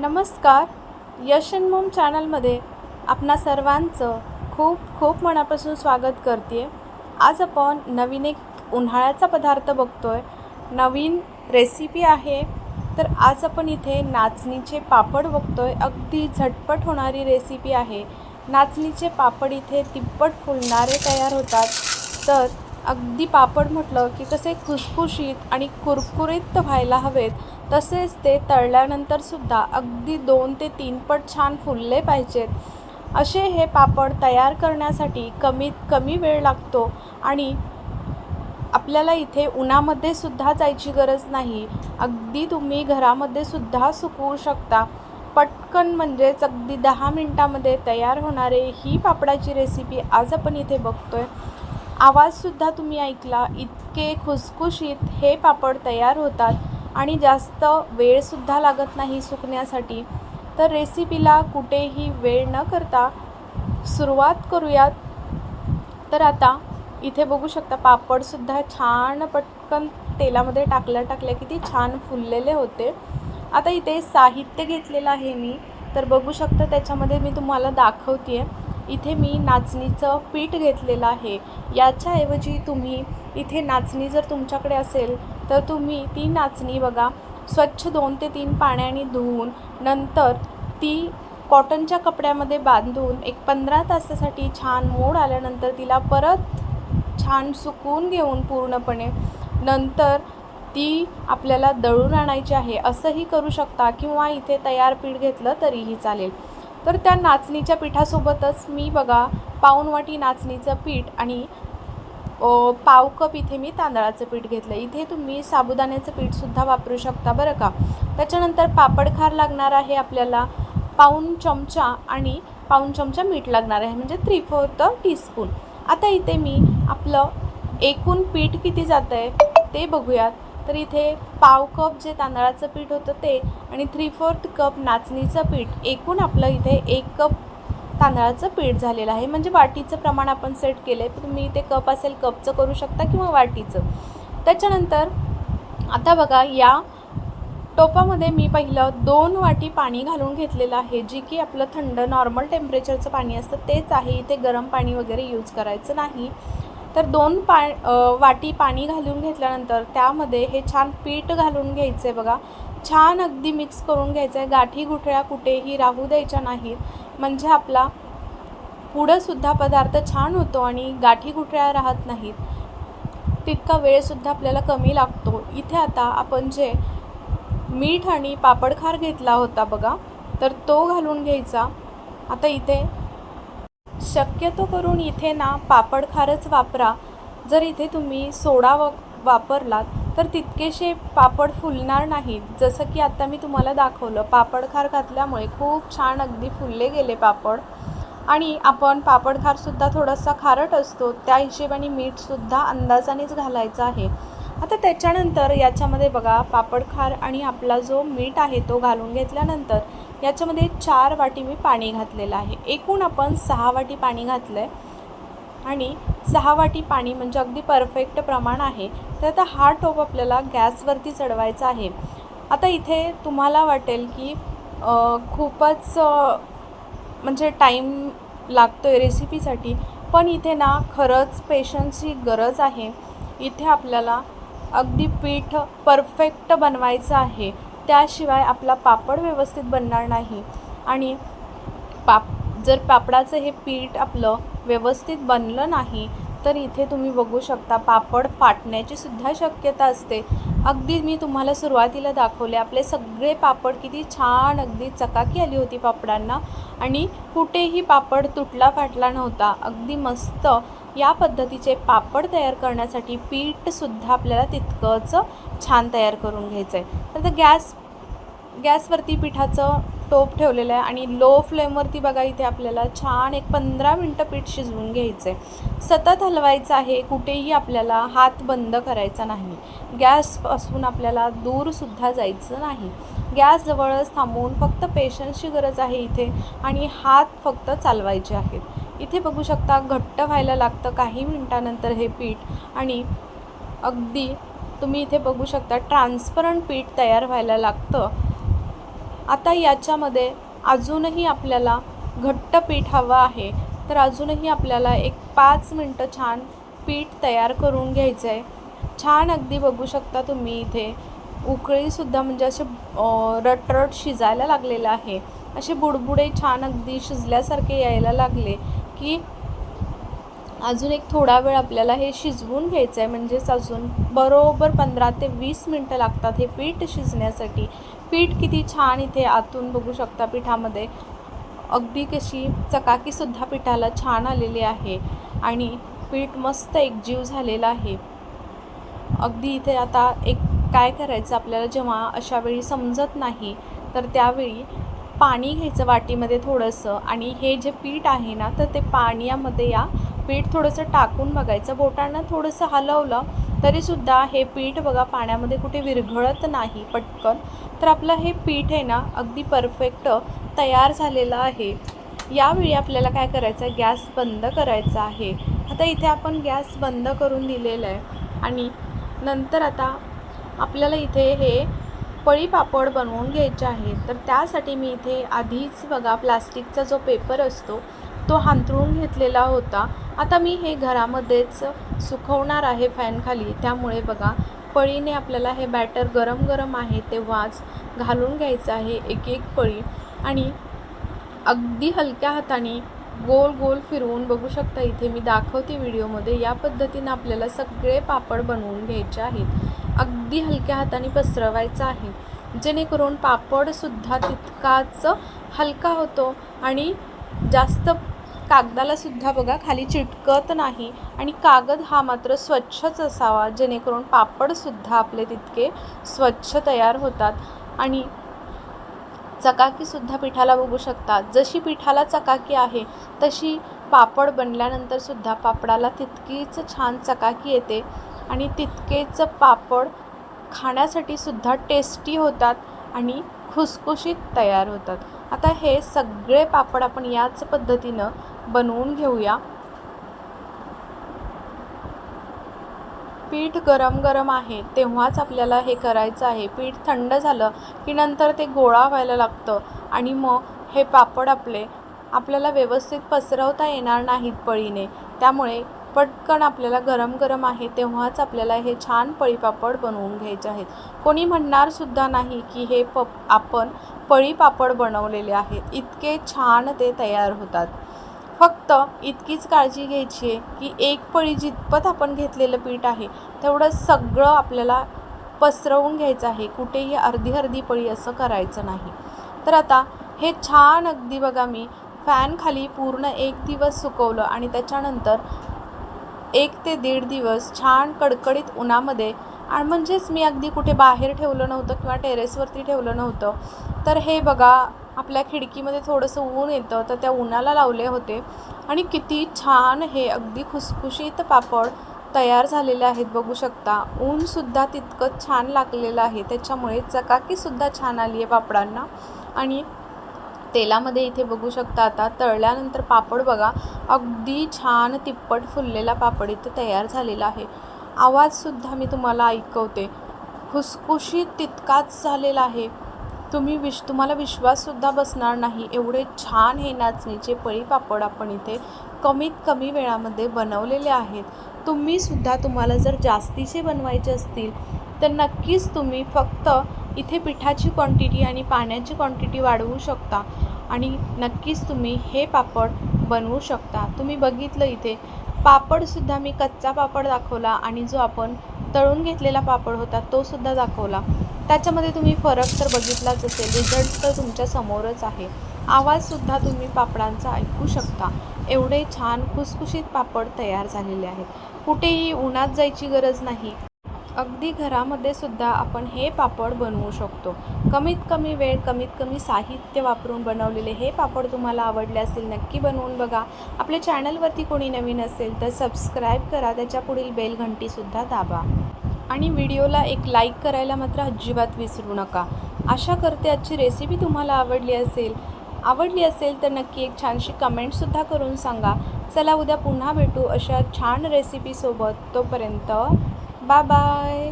नमस्कार. यशनमोम चॅनलमध्ये आपणा सर्वांचं खूप खूप मनापासून स्वागत करते आज आपण नवीन एक उन्हाळ्याचा पदार्थ बघतो आहे नवीन रेसिपी आहे. तर आज आपण इथे नाचणीचे पापड बघतो आहे अगदी झटपट होणारी रेसिपी आहे. नाचणीचे पापड इथे तिप्पट फुलणारे तयार होतात. तर अगदी पापड म्हटलं की कसे खुसखुशीत आणि कुरकुरीत व्हायला हवेत तसेच ते तळल्यानंतरसुद्धा अगदी दोन ते तीन पट छान फुलले पाहिजेत. असे हे पापड तयार करण्यासाठी कमीत कमी वेळ लागतो आणि आपल्याला इथे उन्हामध्ये सुद्धा जायची गरज नाही. अगदी तुम्ही घरामध्ये सुद्धा सुकवू शकता. पटकन म्हणजेच अगदी दहा मिनटामध्ये तयार होणारे ही पापडाची रेसिपी आज आपण इथे बघतोय. आवाजसुद्धा तुम्ही ऐकला इतके खुसखुशीत हे पापड तयार होतात आणि जास्त वेळसुद्धा लागत नाही सुकण्यासाठी. तर रेसिपीला कुठेही वेळ न करता सुरुवात करूयात. तर आता इथे बघू शकता पापडसुद्धा छान पटकन तेलामध्ये टाकल्या टाकल्या किती छान फुललेले होते. आता इथे साहित्य घेतलेलं आहे मी. तर बघू शकता त्याच्यामध्ये मी तुम्हाला दाखवते आहे इथे मी नाचणीचं पीठ घेतलेलं आहे. याच्याऐवजी तुम्ही इथे नाचणी जर तुमच्याकडे असेल तर तुम्ही ती नाचणी बघा. स्वच्छ दोन ते तीन पाण्याने धुवून नंतर ती कॉटनच्या कपड्यामध्ये बांधून एक पंधरा तासासाठी छान मोड आल्यानंतर तिला परत छान सुकून घेऊन पूर्णपणे. नंतर ती आपल्याला दळून आणायची आहे. असंही करू शकता किंवा इथे तयार पीठ घेतलं तरीही चालेल. तर त्या नाचणीच्या पिठासोबतच मी बघा पाऊणवाटी नाचणीचं पीठ आणि पाव कप इथे मी तांदळाचं पीठ घेतलं. इथे तुम्ही साबुदाण्याचं पीठसुद्धा वापरू शकता बरं का. त्याच्यानंतर पापड खार लागणार आहे आपल्याला पाऊण चमचा आणि पाऊण चमचा मीठ लागणार आहे म्हणजे थ्री फोर्थ टीस्पून आता इथे मी आपलं एकूण पीठ किती जातं आहे ते बघूयात. तर इथे पाव कप जे तांदळाचं पीठ होतं ते आणि थ्री फोर्थ कप नाचणीचं पीठ एकूण आपलं इथे एक कप तांदळाचं पीठ झालेलं आहे. म्हणजे वाटीचं प्रमाण आपण सेट केलं आहे तुम्ही इथे कप असेल कपचं करू शकता किंवा वाटीचं. त्याच्यानंतर आता बघा या टोपामध्ये मी पहिलं दोन वाटी पाणी घालून घेतलेलं आहे जी की आपलं थंड नॉर्मल टेम्परेचरचं पाणी असतं तेच आहे. इथे गरम पाणी वगैरे यूज करायचं नाही. तर दोन पा वाटी पाणी घालून घेतल्यानंतर त्यामध्ये हे छान पीठ घालून घ्यायचं बघा. छान अगदी मिक्स करून घ्यायचं आहे गाठी गुठळ्या कुठेही राहू द्यायच्या नाहीत. म्हणजे आपला पुढंसुद्धा पदार्थ छान होतो आणि गाठी गुठळ्या राहत नाहीत. तितका वेळसुद्धा आपल्याला कमी लागतो. इथे आता आपण जे मीठ आणि पापडखार घेतला होता बघा तर तो घालून घ्यायचा. आता इथे शक्यतो करून इथे ना पापड खारच वापरा. जर इथे तुम्ही सोडा व वापरलात तर तितकेसे पापड फुलणार नाहीत जसं की आत्ता मी तुम्हाला दाखवलं पापडखार घातल्यामुळे खूप छान अगदी फुलले गेले पापड. आणि आपण पापडखारसुद्धा थोडासा खारट असतो त्या हिशेबाने मीठसुद्धा अंदाजानेच घालायचं आहे. आता त्याच्यानंतर याच्यामध्ये बघा पापडखार आणि आपला जो मीठ आहे तो घालून घेतल्यानंतर याच्यामध्ये चार वाटी मी पाणी घातलेलं आहे. एकूण आपण सहा वाटी पाणी घातलं आहे आणि सहा वाटी पाणी म्हणजे अगदी परफेक्ट प्रमाण आहे. तर आता हा टोप आपल्याला गॅसवरती चढवायचा आहे. आता इथे तुम्हाला वाटेल की खूपच म्हणजे टाईम लागतो आहे रेसिपीसाठी पण इथे ना खरंच पेशन्सची गरज आहे. इथे आपल्याला अगदी पीठ परफेक्ट बनवायचं आहे. त्याशिवाय आपला पापड व्यवस्थित बनणार नाही. आणि पाप जर पापडाचं हे पीठ आपलं व्यवस्थित बनलं नाही तर इथे तुम्ही बघू शकता पापड फाटण्याची सुद्धा शक्यता असते. अगदी मी तुम्हाला सुरुवातीला दाखवले आपले सगळे पापड किती छान अगदी चकाकी आली होती पापडांना आणि कुठेही पापड तुटला फाटला नव्हता. अगदी मस्त या पद्धतीचे पापड तयार करण्यासाठी पीठसुद्धा आपल्याला तितकंच छान तयार करून घ्यायचं आहे तर आता गॅस गॅसवरती पिठाचं टोप ठेवलेलं आहे आणि लो फ्लेमवरती बघा इथे आपल्याला छान एक पंधरा मिनटं पीठ शिजवून घ्यायचं आहे सतत हलवायचं आहे कुठेही आपल्याला हात बंद करायचा नाही. गॅसपासून आपल्याला दूरसुद्धा जायचं नाही. गॅस जवळच थांबवून फक्त पेशन्सची गरज आहे इथे आणि हात फक्त चालवायचे आहेत. इथे बघू शकता घट्ट व्हायला लागतं काही मिनटानंतर हे पीठ आणि अगदी तुम्ही इथे बघू शकता ट्रान्सपरंट पीठ तयार व्हायला लागतं. आता याच्यामध्ये अजूनही आपल्याला घट्ट पीठ हवं आहे. तर अजूनही आपल्याला एक पाच मिनटं छान पीठ तयार करून घ्यायचं आहे छान अगदी बघू शकता तुम्ही इथे. उकळीसुद्धा म्हणजे असे रटरट शिजायला लागलेलं आहे. असे बुडबुडे छान अगदी शिजल्यासारखे यायला लागले की अजून एक थोडा वेळ आपल्याला हे शिजवून घ्यायचं आहे म्हणजेच अजून बरोबर पंधरा ते वीस मिनटं लागतात हे पीठ शिजण्यासाठी. पीठ किती छान इथे आतून बघू शकता पिठामध्ये. अगदी कशी चकाकीसुद्धा पिठाला छान आलेली आहे आणि पीठ मस्त एकजीव झालेलं आहे. अगदी इथे आता एक काय करायचं आपल्याला जेव्हा अशा वेळी समजत नाही तर त्यावेळी पाणी घ्यायचं वाटीमध्ये थोडंसं आणि हे जे पीठ आहे ना तर ते पाण्यामध्ये या पीठ थोडंसं टाकून बघायचं. बोटांना थोडंसं हलवलं तरीसुद्धा हे पीठ बघा पाण्यामध्ये कुठे विरघळत नाही पटकन. तर आपलं हे पीठ आहे ना अगदी परफेक्ट तयार झालेलं आहे. यावेळी आपल्याला काय करायचं आहे? गॅस बंद करायचा आहे. आता इथे आपण गॅस बंद करून दिलेलं आहे. आणि नंतर आता आपल्याला इथे हे पळी पापड बनवून घ्यायचे आहेत तर त्यासाठी मी इथे आधीच बघा प्लास्टिकचा जो पेपर असतो तो हांतरून घेतलेला होता. आता मी हे घरामध्येच सुकवणार आहे फॅनखाली त्यामुळे बघा पळीने आपल्याला हे बॅटर गरम गरम आहे तेव्हाच घालून घ्यायचं आहे एक एक पळी. आणि अगदी हलक्या हाताने गोल गोल फिरवून बघू शकता इथे मी दाखवते व्हिडिओमध्ये या पद्धतीनं आपल्याला सगळे पापड बनवून घ्यायचे आहेत. अगदी हलक्या हाताने पसरवायचं आहे. जेणेकरून पापडसुद्धा तितकाच हलका होतो आणि जास्त कागदाला सुद्धा बघा खाली चिटकत नाही. आणि कागद हा मात्र स्वच्छच असावा जेणेकरून पापडसुद्धा आपले तितके स्वच्छ तयार होतात. आणि चकाकीसुद्धा पिठाला बघू शकता. जशी पिठाला चकाकी आहे तशी पापड बनल्यानंतरसुद्धा पापडाला तितकीच छान चकाकी येते. आणि तितकेच पापड खाण्यासाठी सुद्धा टेस्टी होतात आणि खुसखुशीत तयार होतात. आता हे सगळे पापड आपण याच पद्धतीनं बनवून घेऊया. पीठ गरम गरम आहे तेव्हाच आपल्याला हे करायचं आहे. पीठ थंड झालं की नंतर ते गोळा व्हायला लागतं आणि मग हे पापड आपले आपल्याला व्यवस्थित पसरवता येणार नाहीत पळीने. त्यामुळे पटकन आपल्याला गरम गरम आहे तेव्हाच आपल्याला हे छान पळीपापड बनवून घ्यायचे आहेत. कोणी म्हणणारसुद्धा नाही की हे प आपण पळीपापड बनवलेले आहेत. इतके छान ते तयार होतात. फक्त इतकीच काळजी घ्यायची आहे की एक पळी जितपत आपण घेतलेलं पीठ आहे तेवढं सगळं आपल्याला पसरवून घ्यायचं आहे. कुठेही अर्धी अर्धी पळी असं करायचं नाही. तर आता हे छान अगदी बघा मी फॅन खाली पूर्ण एक दिवस सुकवलं आणि त्याच्यानंतर एक ते दीड दिवस छान कडकडीत उन्हामध्ये आणि म्हणजेच मी अगदी कुठे बाहेर ठेवलं नव्हतं किंवा टेरेसवरती ठेवलं नव्हतं. तर हे बघा आपल्या खिडकीमध्ये थोडंसं ऊन येतं तर त्या उन्हाला लावले होते. आणि किती छान हे अगदी खुसखुशीत पापड तयार झालेले आहेत बघू शकता. ऊनसुद्धा तितकं छान लागलेलं आहे. त्याच्यामुळे चकाकीसुद्धा छान आली आहे पापडांना. आणि तेलामध्ये इथे बघू शकता आता तळल्यानंतर पापड बघा. अगदी छान तिप्पट फुललेला पापड इथे तयार झालेला आहे. आवाजसुद्धा मी तुम्हाला ऐकवते. खुसखुशीत तितकाच झालेला आहे. तुम्ही विश तुम्हाला विश्वाससुद्धा बसणार नाही. एवढे छान हे नाचणीचे पळी पापड आपण इथे कमीत कमी वेळामध्ये बनवलेले आहेत. तुम्हीसुद्धा तुम्हाला जर जास्तीचे बनवायचे असतील तर नक्कीच तुम्ही फक्त इथे पिठाची क्वांटिटी आणि पाण्याची क्वांटिटी वाढवू शकता आणि नक्कीच तुम्ही हे पापड बनवू शकता. तुम्ही बघितलं इथे पापडसुद्धा मी कच्चा पापड दाखवला आणि जो आपण तळून घेतलेला पापड होता तोसुद्धा दाखवला. त्याच्यामध्ये तुम्ही फरक तर बघितलाच असेल. रिझल्ट तर तुमच्या समोरच आहे. आवाजसुद्धा तुम्ही पापडांचा ऐकू शकता. एवढे छान खुसखुशीत पापड तयार झालेले आहेत. कुठेही उन्हात जायची गरज नाही. अगदी घरामध्ये सुद्धा आपण हे पापड बनवू शकतो. कमीत कमी वेळ कमीत कमी साहित्य वापरून बनवलेले हे पापड तुम्हाला आवडले असतील नक्की बनवून बघा. आपल्या चॅनलवरती कोणी नवीन असेल तर सबस्क्राईब करा. त्याच्या पुढील बेल घंटीसुद्धा दाबा. आणि व्हिडिओला एक लाईक करायला मात्र अजिबात विसरू नका. आशा करते आजची रेसिपी तुम्हाला आवडली असेल. आवडली असेल तर नक्की एक छानशी कमेंटसुद्धा करून सांगा. चला उद्या पुन्हा भेटू अशा छान रेसिपीसोबत तोपर्यंत बाय बाय